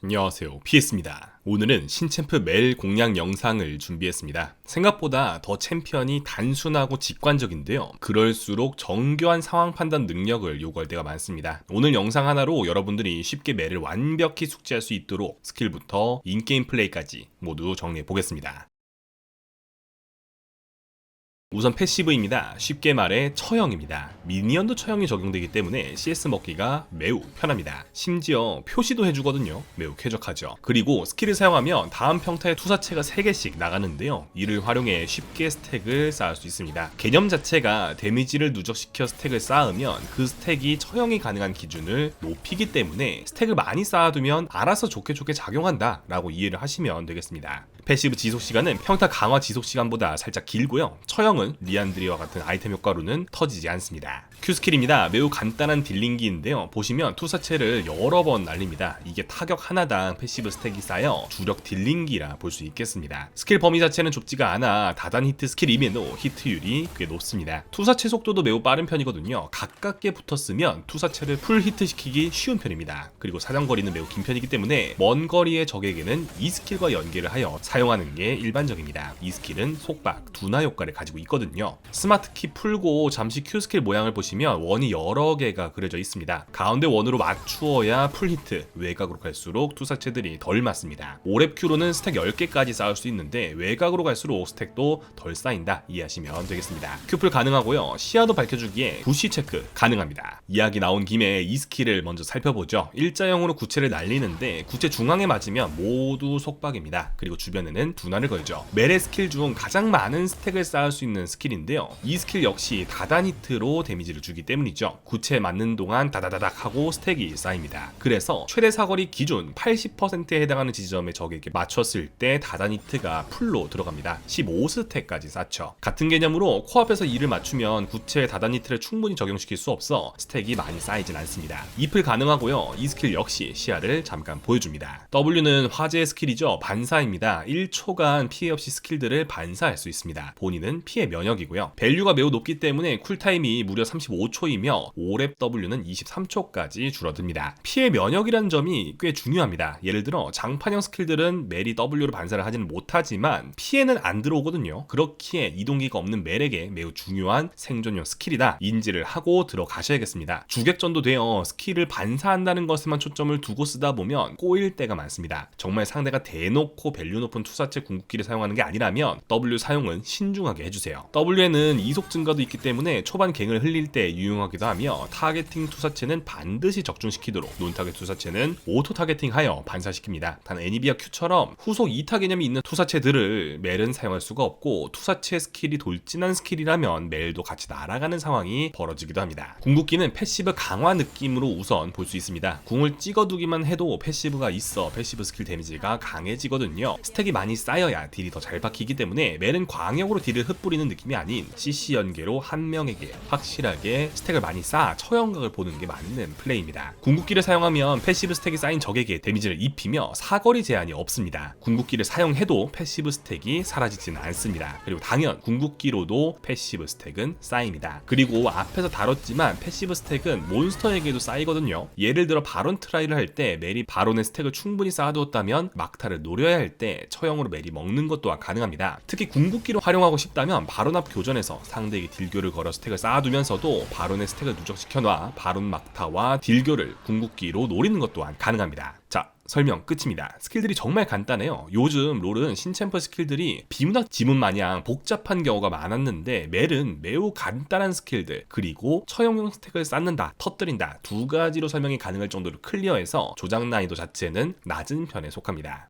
안녕하세요. 피에스입니다. 오늘은 신챔프 멜 공략 영상을 준비했습니다. 생각보다 더 챔피언이 단순하고 직관적인데요. 그럴수록 정교한 상황 판단 능력을 요구할 때가 많습니다. 오늘 영상 하나로 여러분들이 쉽게 멜을 완벽히 숙지할 수 있도록 스킬부터 인게임 플레이까지 모두 정리해 보겠습니다. 우선 패시브입니다. 쉽게 말해 처형입니다. 미니언도 처형이 적용되기 때문에 CS 먹기가 매우 편합니다. 심지어 표시도 해주거든요. 매우 쾌적하죠. 그리고 스킬을 사용하면 다음 평타에 투사체가 3개씩 나가는데요. 이를 활용해 쉽게 스택을 쌓을 수 있습니다. 개념 자체가 데미지를 누적시켜 스택을 쌓으면 그 스택이 처형이 가능한 기준을 높이기 때문에 스택을 많이 쌓아두면 알아서 좋게 좋게 작용한다 라고 이해를 하시면 되겠습니다. 패시브 지속 시간은 평타 강화 지속 시간보다 살짝 길고요. 처형은 리안드리와 같은 아이템 효과로는 터지지 않습니다. Q 스킬입니다. 매우 간단한 딜링기인데요. 보시면 투사체를 여러 번 날립니다. 이게 타격 하나당 패시브 스택이 쌓여 주력 딜링기라 볼 수 있겠습니다. 스킬 범위 자체는 좁지가 않아 다단 히트 스킬임에도 히트율이 꽤 높습니다. 투사체 속도도 매우 빠른 편이거든요. 가깝게 붙었으면 투사체를 풀 히트 시키기 쉬운 편입니다. 그리고 사정거리는 매우 긴 편이기 때문에 먼 거리의 적에게는 이 스킬과 연계를 하여 사용하는 게 일반적입니다. 이 스킬은 속박, 둔화 효과를 가지고 있거든요. 스마트 키 풀고 잠시 Q 스킬 모양을 보시면 원이 여러 개가 그려져 있습니다. 가운데 원으로 맞추어야 풀 히트, 외곽으로 갈수록 투사체들이 덜 맞습니다. 오랩 Q로는 스택 10개까지 쌓을 수 있는데 외곽으로 갈수록 스택도 덜 쌓인다 이해하시면 되겠습니다. Q풀 가능하고요. 시야도 밝혀주기에 부시 체크 가능합니다. 이야기 나온 김에 이 스킬을 먼저 살펴보죠. 일자형으로 구체를 날리는데 구체 중앙에 맞으면 모두 속박입니다. 그리고 주변에는 둔화를 걸죠. 메레 스킬 중 가장 많은 스택을 쌓을 수 있는 스킬인데요. 이 스킬 역시 다단 히트로 데미지를 주기 때문이죠. 구체에 맞는 동안 다다다닥 하고 스택이 쌓입니다. 그래서 최대 사거리 기준 80%에 해당하는 지점에 적에게 맞췄을 때 다단 히트가 풀로 들어갑니다. 15스택까지 쌓죠. 같은 개념으로 코앞에서 이를 맞추면 구체의 다단 히트를 충분히 적용시킬 수 없어 스택이 많이 쌓이진 않습니다. 잎을 가능하고요. 이 스킬 역시 시야를 잠깐 보여줍니다. W는 화제의 스킬이죠. 반사입니다. 1초간 피해 없이 스킬들을 반사할 수 있습니다. 본인은 피해 면역이고요. 밸류가 매우 높기 때문에 쿨타임이 무려 35초이며 5랩 W는 23초까지 줄어듭니다. 피해 면역이라는 점이 꽤 중요합니다. 예를 들어 장판형 스킬들은 멜이 W로 반사를 하지는 못하지만 피해는 안 들어오거든요. 그렇기에 이동기가 없는 멜에게 매우 중요한 생존용 스킬이다 인지를 하고 들어가셔야겠습니다. 주객전도 되어 스킬을 반사한다는 것에만 초점을 두고 쓰다 보면 꼬일 때가 많습니다. 정말 상대가 대놓고 밸류 높은 투사체 궁극기를 사용하는 게 아니라면 W 사용은 신중하게 해주세요. W에는 이속 증가도 있기 때문에 초반 갱을 흘릴 때 유용하기도 하며 타겟팅 투사체는 반드시 적중시키도록 논타겟 투사체는 오토 타겟팅하여 반사시킵니다. 단 애니비아 Q처럼 후속 2타 개념이 있는 투사체들을 멜은 사용할 수가 없고 투사체 스킬이 돌진한 스킬이라면 멜도 같이 날아가는 상황이 벌어지기도 합니다. 궁극기는 패시브 강화 느낌으로 우선 볼 수 있습니다. 궁을 찍어두기만 해도 패시브가 있어 패시브 스킬 데미지가 강해지거든요. 스택이 많이 쌓여야 딜이 더 잘 박히기 때문에 멜은 광역으로 딜을 흩뿌리는 느낌이 아닌 CC 연계로 한 명에게 확실하게 스택을 많이 쌓아 처형각을 보는 게 맞는 플레이입니다. 궁극기를 사용하면 패시브 스택이 쌓인 적에게 데미지를 입히며 사거리 제한이 없습니다. 궁극기를 사용해도 패시브 스택이 사라지지는 않습니다. 그리고 당연 궁극기로도 패시브 스택은 쌓입니다. 그리고 앞에서 다뤘지만 패시브 스택은 몬스터에게도 쌓이거든요. 예를 들어 바론 트라이를 할때 멜이 바론의 스택을 충분히 쌓아두었다면 막타를 노려야 할 때 처형으로 멜이 먹는 것 또한 가능합니다. 특히 궁극기로 활용하고 싶다면 바론 앞 교전에서 상대에게 딜교를 걸어 스택을 쌓아두면서도 바론의 스택을 누적시켜놔 바론 막타와 딜교를 궁극기로 노리는 것 또한 가능합니다. 자, 설명 끝입니다. 스킬들이 정말 간단해요. 요즘 롤은 신챔퍼 스킬들이 비문학 지문 마냥 복잡한 경우가 많았는데 멜은 매우 간단한 스킬들 그리고 처형용 스택을 쌓는다, 터뜨린다 두 가지로 설명이 가능할 정도로 클리어해서 조작 난이도 자체는 낮은 편에 속합니다.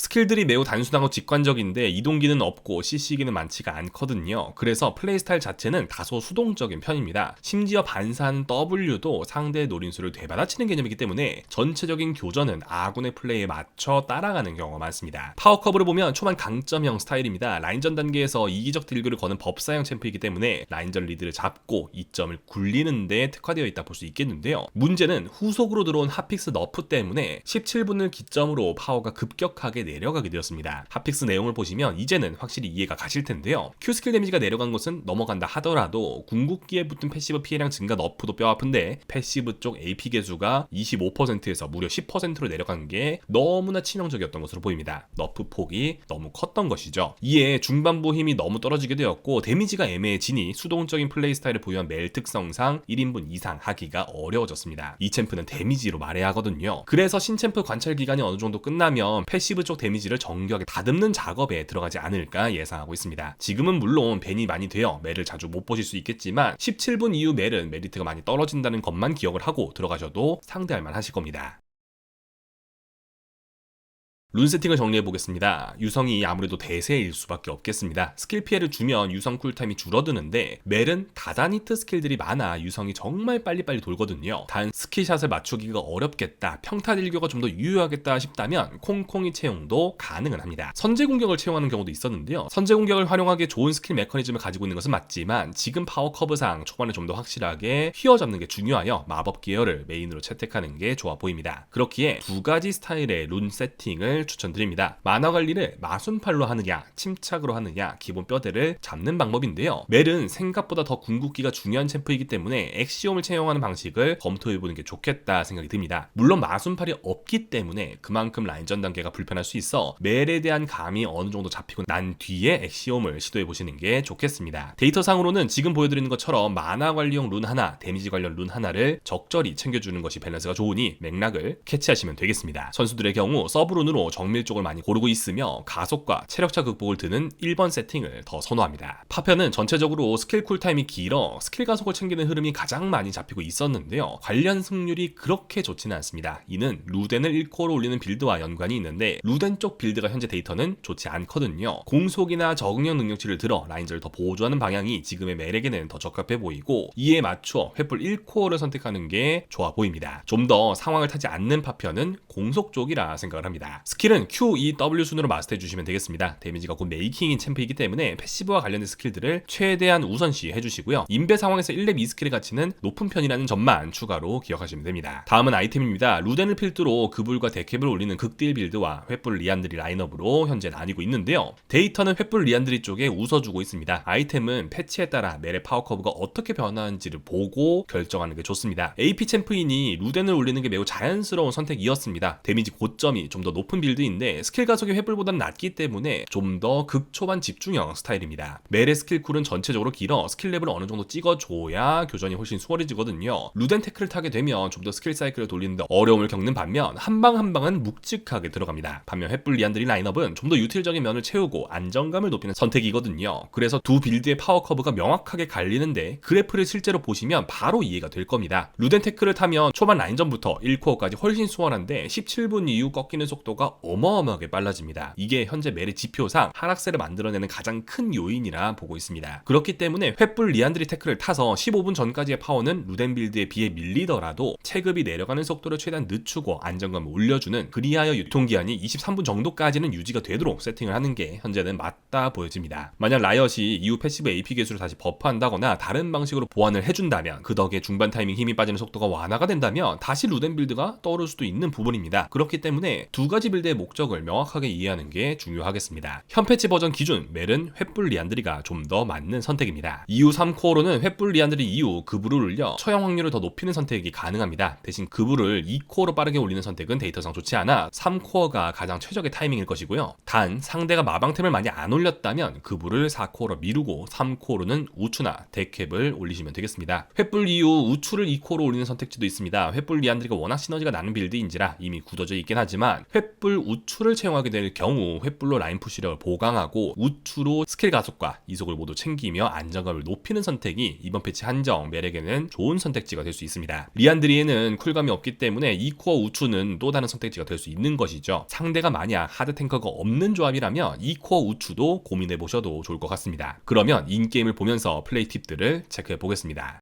스킬들이 매우 단순하고 직관적인데 이동기는 없고 CC기는 많지가 않거든요. 그래서 플레이 스타일 자체는 다소 수동적인 편입니다. 심지어 반사하는 W도 상대의 노린수를 되받아치는 개념이기 때문에 전체적인 교전은 아군의 플레이에 맞춰 따라가는 경우가 많습니다. 파워컵을 보면 초반 강점형 스타일입니다. 라인전 단계에서 이기적 딜교를 거는 법사형 챔프이기 때문에 라인전 리드를 잡고 이점을 굴리는 데 특화되어 있다 볼 수 있겠는데요. 문제는 후속으로 들어온 핫픽스 너프 때문에 17분을 기점으로 파워가 급격하게 내려가게 되었습니다. 핫픽스 내용을 보시면 이제는 확실히 이해가 가실 텐데요. Q 스킬 데미지가 내려간 것은 넘어간다 하더라도 궁극기에 붙은 패시브 피해량 증가 너프도 뼈아픈데 패시브 쪽 AP 개수가 25%에서 무려 10%로 내려간 게 너무나 치명적이었던 것으로 보입니다. 너프 폭이 너무 컸던 것이죠. 이에 중반부 힘이 너무 떨어지게 되었고 데미지가 애매해지니 수동적인 플레이 스타일을 보유한 멜 특성상 1인분 이상 하기가 어려워졌습니다. 이 챔프는 데미지로 말해야 하거든요. 그래서 신챔프 관찰 기간이 어느 정도 끝나면 패시브 쪽 데미지를 정교하게 다듬는 작업에 들어가지 않을까 예상하고 있습니다. 지금은 물론 벤이 많이 되어 멜을 자주 못 보실 수 있겠지만 17분 이후 멜은 메리트가 많이 떨어진다는 것만 기억을 하고 들어가셔도 상대할 만 하실 겁니다. 룬 세팅을 정리해 보겠습니다. 유성이 아무래도 대세일 수밖에 없겠습니다. 스킬 피해를 주면 유성 쿨타임이 줄어드는데 멜은 다다니트 스킬들이 많아 유성이 정말 빨리빨리 돌거든요. 단 스킬샷을 맞추기가 어렵겠다, 평타 딜교가 좀 더 유효하겠다 싶다면 콩콩이 채용도 가능은 합니다. 선제 공격을 채용하는 경우도 있었는데요. 선제 공격을 활용하기에 좋은 스킬 메커니즘을 가지고 있는 것은 맞지만 지금 파워 커브상 초반에 좀 더 확실하게 휘어잡는 게 중요하여 마법 기어를 메인으로 채택하는 게 좋아 보입니다. 그렇기에 두 가지 스타일의 룬 세팅을 추천드립니다. 만화 관리를 마순팔로 하느냐, 침착으로 하느냐, 기본 뼈대를 잡는 방법인데요. 멜은 생각보다 더 궁극기가 중요한 챔프이기 때문에 엑시옴을 채용하는 방식을 검토해보는 게 좋겠다 생각이 듭니다. 물론 마순팔이 없기 때문에 그만큼 라인전 단계가 불편할 수 있어 멜에 대한 감이 어느 정도 잡히고 난 뒤에 엑시옴을 시도해보시는 게 좋겠습니다. 데이터상으로는 지금 보여드리는 것처럼 만화 관리용 룬 하나, 데미지 관련 룬 하나를 적절히 챙겨주는 것이 밸런스가 좋으니 맥락을 캐치하시면 되겠습니다. 선수들의 경우 서브룬으로 정밀 쪽을 많이 고르고 있으며 가속과 체력차 극복을 드는 1번 세팅을 더 선호합니다. 파편은 전체적으로 스킬 쿨타임이 길어 스킬 가속을 챙기는 흐름이 가장 많이 잡히고 있었는데요. 관련 승률이 그렇게 좋지는 않습니다. 이는 루덴을 1코어로 올리는 빌드와 연관이 있는데 루덴 쪽 빌드가 현재 데이터는 좋지 않거든요. 공속이나 적응형 능력치를 들어 라인저를 더 보조하는 방향이 지금의 멜에게는 더 적합해 보이고 이에 맞춰 횃불 1코어를 선택하는 게 좋아 보입니다. 좀 더 상황을 타지 않는 파편은 공속 쪽이라 생각을 합니다. 스킬은 Q, E, W 순으로 마스터해 주시면 되겠습니다. 데미지가 곧 메이킹인 챔프이기 때문에 패시브와 관련된 스킬들을 최대한 우선시 해주시고요. 인베 상황에서 1렙 2스킬의 가치는 높은 편이라는 점만 추가로 기억하시면 됩니다. 다음은 아이템입니다. 루덴을 필두로 그불과 데캡을 올리는 극딜 빌드와 횃불 리안드리 라인업으로 현재 나뉘고 있는데요. 데이터는 횃불 리안드리 쪽에 웃어주고 있습니다. 아이템은 패치에 따라 멜의 파워 커브가 어떻게 변하는지를 보고 결정하는 게 좋습니다. AP 챔프인이 루덴을 올리는 게 매우 자연스러운 선택이었습니다. 데미지 고점이 좀 더 높은 빌드 인데 스킬 가속이 횃불보다는 낮기 때문에 좀 더 극초반 집중형 스타일입니다. 멜의 스킬 쿨은 전체적으로 길어 스킬 랩을 어느 정도 찍어줘야 교전이 훨씬 수월해지거든요. 루덴 테크를 타게 되면 좀 더 스킬 사이클을 돌리는데 어려움을 겪는 반면 한 방 한 방은 묵직하게 들어갑니다. 반면 횃불 리안드리 라인업은 좀 더 유틸적인 면을 채우고 안정감을 높이는 선택이거든요. 그래서 두 빌드의 파워 커브가 명확하게 갈리는데 그래프를 실제로 보시면 바로 이해가 될 겁니다. 루덴 테크를 타면 초반 라인전부터 1코어까지 훨씬 수월한데 17분 이후 꺾이는 속도가 어마어마하게 빨라집니다. 이게 현재 멜의 지표상 하락세를 만들어내는 가장 큰 요인이라 보고 있습니다. 그렇기 때문에 횃불 리안드리 테크를 타서 15분 전까지의 파워는 루덴 빌드에 비해 밀리더라도 체급이 내려가는 속도를 최대한 늦추고 안정감을 올려주는 그리하여 유통기한이 23분 정도까지는 유지가 되도록 세팅을 하는 게 현재는 맞다 보여집니다. 만약 라이엇이 이후 패시브 AP 개수를 다시 버프한다거나 다른 방식으로 보완을 해준다면 그 덕에 중반 타이밍 힘이 빠지는 속도가 완화가 된다면 다시 루덴 빌드가 떠오를 수도 있는 부분입니다. 그렇기 때문에 두 가지 빌드의 목적을 명확하게 이해하는 게 중요하겠습니다. 현 패치 버전 기준 멜은 횃불 리안드리가 좀 더 맞는 선택입니다. 이후 3코어로는 횃불 리안드리 이후 급부를 올려 처형 확률을 더 높이는 선택이 가능합니다. 대신 급부를 2코어로 빠르게 올리는 선택은 데이터상 좋지 않아 3코어가 가장 최적의 타이밍일 것이고요. 단 상대가 마방템을 많이 안 올렸다면 급부를 4코어로 미루고 3코어로는 우추나 데캡을 올리시면 되겠습니다. 횃불 이후 우추를 2코어로 올리는 선택지도 있습니다. 횃불 리안드리가 워낙 시너지가 나는 빌드인지라 이미 굳어져 있긴 하지만 횃불 우추를 채용하게 될 경우 횃불로 라인 푸시력을 보강하고 우추로 스킬 가속과 이속을 모두 챙기며 안정감을 높이는 선택이 이번 패치 한정 멜에게는 좋은 선택지가 될 수 있습니다. 리안드리에는 쿨감이 없기 때문에 2코어 우추는 또 다른 선택지가 될 수 있는 것이죠. 상대가 만약 하드 탱커가 없는 조합이라면 2코어 우추도 고민해 보셔도 좋을 것 같습니다. 그러면 인게임을 보면서 플레이 팁들을 체크해 보겠습니다.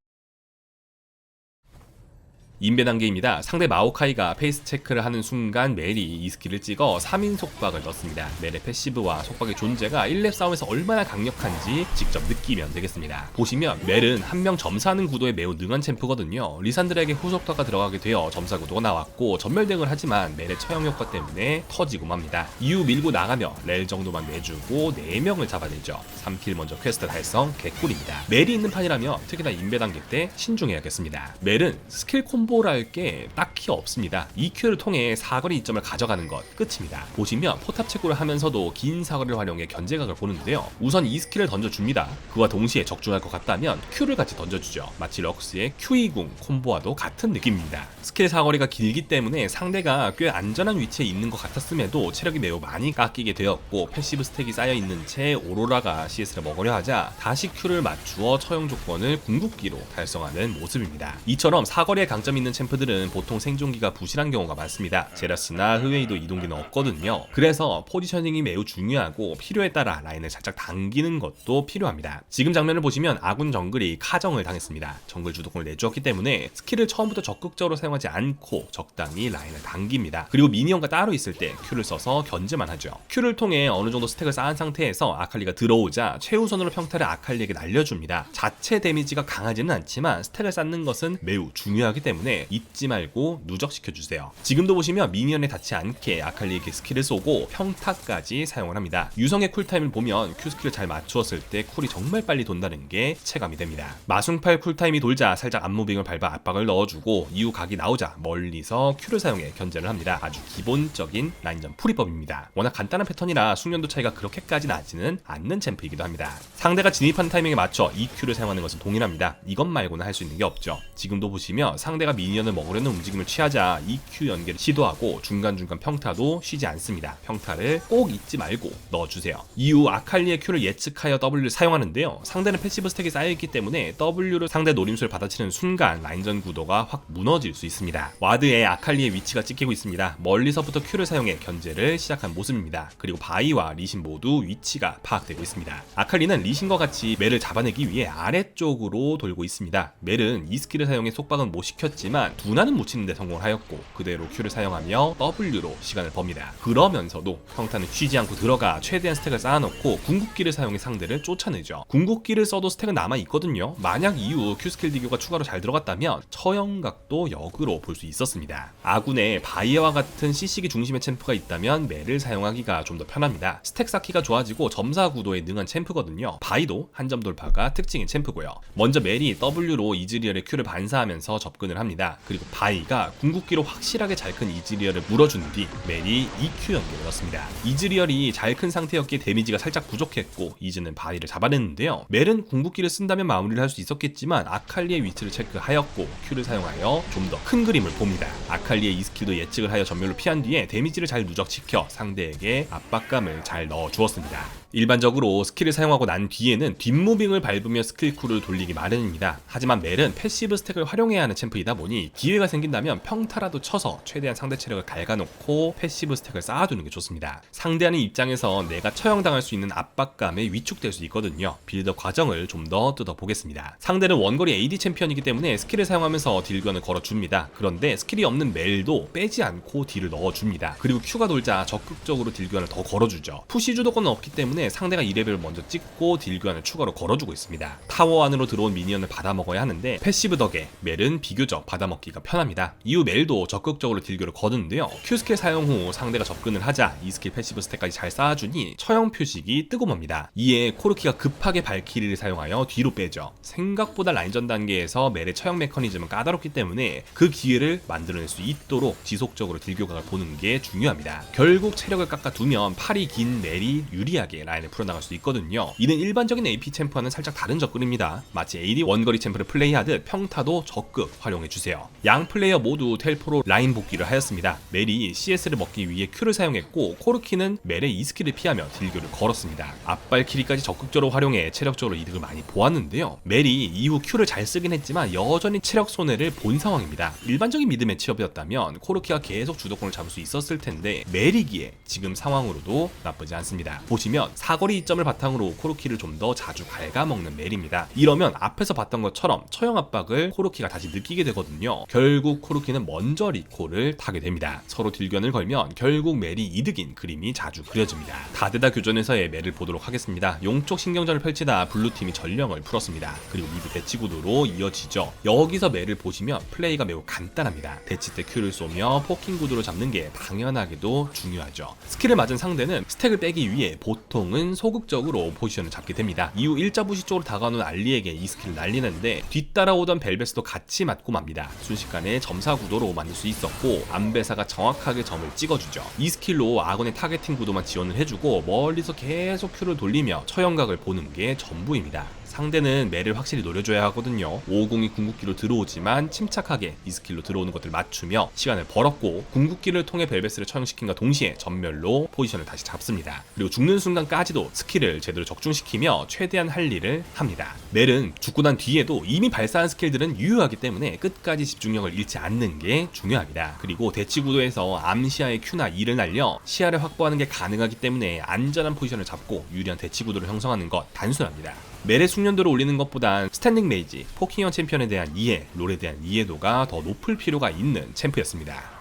인베 단계입니다. 상대 마오카이가 페이스 체크를 하는 순간 멜이 이 스킬을 찍어 3인 속박을 넣습니다. 멜의 패시브와 속박의 존재가 1렙 싸움에서 얼마나 강력한지 직접 느끼면 되겠습니다. 보시면 멜은 한 명 점사하는 구도에 매우 능한 챔프거든요. 리산드르에게 후속타가 들어가게 되어 점사 구도가 나왔고 전멸등을 하지만 멜의 처형 효과 때문에 터지고 맙니다. 이후 밀고 나가며 렐 정도만 내주고 4명을 잡아내죠. 3킬 먼저 퀘스트 달성 개꿀입니다. 멜이 있는 판이라며 특히나 인베 단계 때 신중해야겠습니다. 멜은 스킬 콤보 랄 게 딱히 없습니다. EQ를 통해 사거리 이점을 가져가는 것 끝입니다. 보시면 포탑 체크를 하면서도 긴 사거리를 활용해 견제각을 보는데요. 우선 이 스킬을 던져줍니다. 그와 동시에 적중할 것 같다면 Q를 같이 던져주죠. 마치 럭스의 Q20 콤보와도 같은 느낌입니다. 스킬 사거리가 길기 때문에 상대가 꽤 안전한 위치에 있는 것 같았음에도 체력이 매우 많이 깎이게 되었고 패시브 스택이 쌓여 있는 채 오로라가 CS를 먹으려 하자 다시 Q를 맞추어 처형 조건을 궁극기로 달성하는 모습입니다. 이처럼 사거리에 강점 있는 챔프들은 보통 생존기가 부실한 경우가 많습니다. 제라스나 흐웨이도 이동기는 없거든요. 그래서 포지셔닝이 매우 중요하고 필요에 따라 라인을 살짝 당기는 것도 필요합니다. 지금 장면을 보시면 아군 정글이 카정을 당했습니다. 정글 주도권을 내주었기 때문에 스킬을 처음부터 적극적으로 사용하지 않고 적당히 라인을 당깁니다. 그리고 미니언과 따로 있을 때 Q를 써서 견제만 하죠. Q를 통해 어느 정도 스택을 쌓은 상태에서 아칼리가 들어오자 최우선으로 평타를 아칼리에게 날려줍니다. 자체 데미지가 강하지는 않지만 스택을 쌓는 것은 매우 중요하기 때문에 잊지 말고 누적시켜 주세요. 지금도 보시면 미니언에 닿지 않게 아칼리에게 스킬을 쏘고 평타까지 사용을 합니다. 유성의 쿨타임을 보면 Q 스킬을 잘 맞추었을 때 쿨이 정말 빨리 돈다는 게 체감이 됩니다. 마숭팔 쿨타임이 돌자 살짝 앞무빙을 밟아 압박을 넣어주고 이후 각이 나오자 멀리서 Q를 사용해 견제를 합니다. 아주 기본적인 라인전 풀이법입니다. 워낙 간단한 패턴이라 숙련도 차이가 그렇게까지 나지는 않는 챔프이기도 합니다. 상대가 진입하는 타이밍에 맞춰 EQ를 사용하는 것은 동일합니다. 이것 말고는 할 수 있는 게 없죠. 지금도 보시면 상대가 미니언을 먹으려는 움직임을 취하자 EQ 연계를 시도하고 중간중간 평타도 쉬지 않습니다. 평타를 꼭 잊지 말고 넣어주세요. 이후 아칼리의 Q를 예측하여 W를 사용하는데요. 상대는 패시브 스택이 쌓여있기 때문에 W를 상대 노림수를 받아치는 순간 라인전 구도가 확 무너질 수 있습니다. 와드에 아칼리의 위치가 찍히고 있습니다. 멀리서부터 Q를 사용해 견제를 시작한 모습입니다. 그리고 바이와 리신 모두 위치가 파악되고 있습니다. 아칼리는 리신과 같이 멜을 잡아내기 위해 아래쪽으로 돌고 있습니다. 멜은 이 스킬을 사용해 속박은 못 시켰지 만 두나는 못 치는데 성공을 하였고 그대로 Q를 사용하며 W로 시간을 법니다. 그러면서도 평타는 쉬지 않고 들어가 최대한 스택을 쌓아놓고 궁극기를 사용해 상대를 쫓아내죠. 궁극기를 써도 스택은 남아 있거든요. 만약 이후 Q 스킬 디교가 추가로 잘 들어갔다면 처형각도 역으로 볼 수 있었습니다. 아군에 바이어와 같은 CC기 중심의 챔프가 있다면 멜을 사용하기가 좀 더 편합니다. 스택 쌓기가 좋아지고 점사 구도에 능한 챔프거든요. 바이도 한 점 돌파가 특징인 챔프고요. 먼저 멜이 W로 이즈리얼의 Q를 반사하면서 접근을 합니다. 그리고 바이가 궁극기로 확실하게 잘 큰 이즈리얼을 물어준 뒤 멜이 EQ 연계를 넣습니다. 이즈리얼이 잘 큰 상태였기에 데미지가 살짝 부족했고 이즈는 바이를 잡아냈는데요. 멜은 궁극기를 쓴다면 마무리를 할 수 있었겠지만 아칼리의 위치를 체크하였고 Q를 사용하여 좀 더 큰 그림을 봅니다. 아칼리의 이 스킬도 예측을 하여 전멸로 피한 뒤에 데미지를 잘 누적시켜 상대에게 압박감을 잘 넣어 주었습니다. 일반적으로 스킬을 사용하고 난 뒤에는 뒷무빙을 밟으며 스킬 쿨을 돌리기 마련입니다. 하지만 멜은 패시브 스택을 활용해야 하는 챔프이다 보니 기회가 생긴다면 평타라도 쳐서 최대한 상대 체력을 갉아놓고 패시브 스택을 쌓아두는 게 좋습니다. 상대하는 입장에서 내가 처형당할 수 있는 압박감에 위축될 수 있거든요. 빌더 과정을 좀 더 뜯어보겠습니다. 상대는 원거리 AD 챔피언이기 때문에 스킬을 사용하면서 딜견을 걸어줍니다. 그런데 스킬이 없는 멜도 빼지 않고 딜을 넣어줍니다. 그리고 Q가 돌자 적극적으로 딜견을 더 걸어주죠. 푸시 주도권은 없기 때문에 상대가 2레벨을 먼저 찍고 딜 교환을 추가로 걸어주고 있습니다. 타워 안으로 들어온 미니언을 받아먹어야 하는데 패시브 덕에 멜은 비교적 받아먹기가 편합니다. 이후 멜도 적극적으로 딜교를 거두는데요. Q 스킬 사용 후 상대가 접근을 하자 이 스킬 패시브 스택까지 잘 쌓아주니 처형 표식이 뜨고 맙니다. 이에 코르키가 급하게 발키리를 사용하여 뒤로 빼죠. 생각보다 라인전 단계에서 멜의 처형 메커니즘은 까다롭기 때문에 그 기회를 만들어낼 수 있도록 지속적으로 딜교각을 보는 게 중요합니다. 결국 체력을 깎아두면 팔이 긴 멜이 유리하게 라인을 풀어나갈 수 있거든요. 이는 일반적인 AP 챔프와는 살짝 다른 접근입니다. 마치 AD 원거리 챔프를 플레이하듯 평타도 적극 활용해주세요. 양 플레이어 모두 텔포로 라인 복귀를 하였습니다. 멜이 CS를 먹기 위해 Q를 사용했고 코르키는 멜의 이 스킬을 피하며 딜교를 걸었습니다. 앞발 키리까지 적극적으로 활용해 체력적으로 이득을 많이 보았는데요. 멜이 이후 Q를 잘 쓰긴 했지만 여전히 체력 손해를 본 상황입니다. 일반적인 미드 매치업이었다면 코르키가 계속 주도권을 잡을 수 있었을 텐데 멜이기에 지금 상황으로도 나쁘지 않습니다. 보시면 사거리 이점을 바탕으로 코르키를 좀 더 자주 갉아먹는 멜입니다. 이러면 앞에서 봤던 것처럼 처형 압박을 코르키가 다시 느끼게 되거든요. 결국 코르키는 먼저 리콜을 타게 됩니다. 서로 딜견을 걸면 결국 멜이 이득인 그림이 자주 그려집니다. 다데다 교전에서의 멜을 보도록 하겠습니다. 용쪽 신경전을 펼치다 블루팀이 전령을 풀었습니다. 그리고 미드 대치 구도로 이어지죠. 여기서 멜을 보시면 플레이가 매우 간단합니다. 대치 때 큐를 쏘며 포킹 구도로 잡는 게 당연하게도 중요하죠. 스킬을 맞은 상대는 스택을 빼기 위해 보통 은 소극적으로 포지션을 잡게 됩니다. 이후 일자 부시 쪽으로 다가오는 알리에게 이 스킬을 날리는데 뒤따라오던 벨베스도 같이 맞고 맙니다. 순식간에 점사 구도로 만들 수 있었고 안배사가 정확하게 점을 찍어주죠. 이 스킬로 아군의 타겟팅 구도만 지원을 해주고 멀리서 계속 큐를 돌리며 처형각을 보는 게 전부입니다. 상대는 매를 확실히 노려줘야 하거든요. 550이 궁극기로 들어오지만 침착하게 이 스킬로 들어오는 것들 맞추며 시간을 벌었고 궁극기를 통해 벨베스를 처형시킨과 동시에 전멸로 포지션을 다시 잡습니다. 그리고 죽는 순간까지도 스킬을 제대로 적중시키며 최대한 할 일을 합니다. 멜은 죽고 난 뒤에도 이미 발사한 스킬들은 유효하기 때문에 끝까지 집중력을 잃지 않는 게 중요합니다. 그리고 대치 구도에서 암시야의 Q나 E를 날려 시야를 확보하는 게 가능하기 때문에 안전한 포지션을 잡고 유리한 대치 구도를 형성하는 것 단순합니다. 멜의 숙련도를 올리는 것보단 스탠딩 레이지, 포킹형 챔피언에 대한 이해, 롤에 대한 이해도가 더 높을 필요가 있는 챔프였습니다.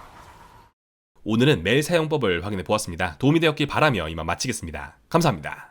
오늘은 멜 사용법을 확인해 보았습니다. 도움이 되었길 바라며 이만 마치겠습니다. 감사합니다.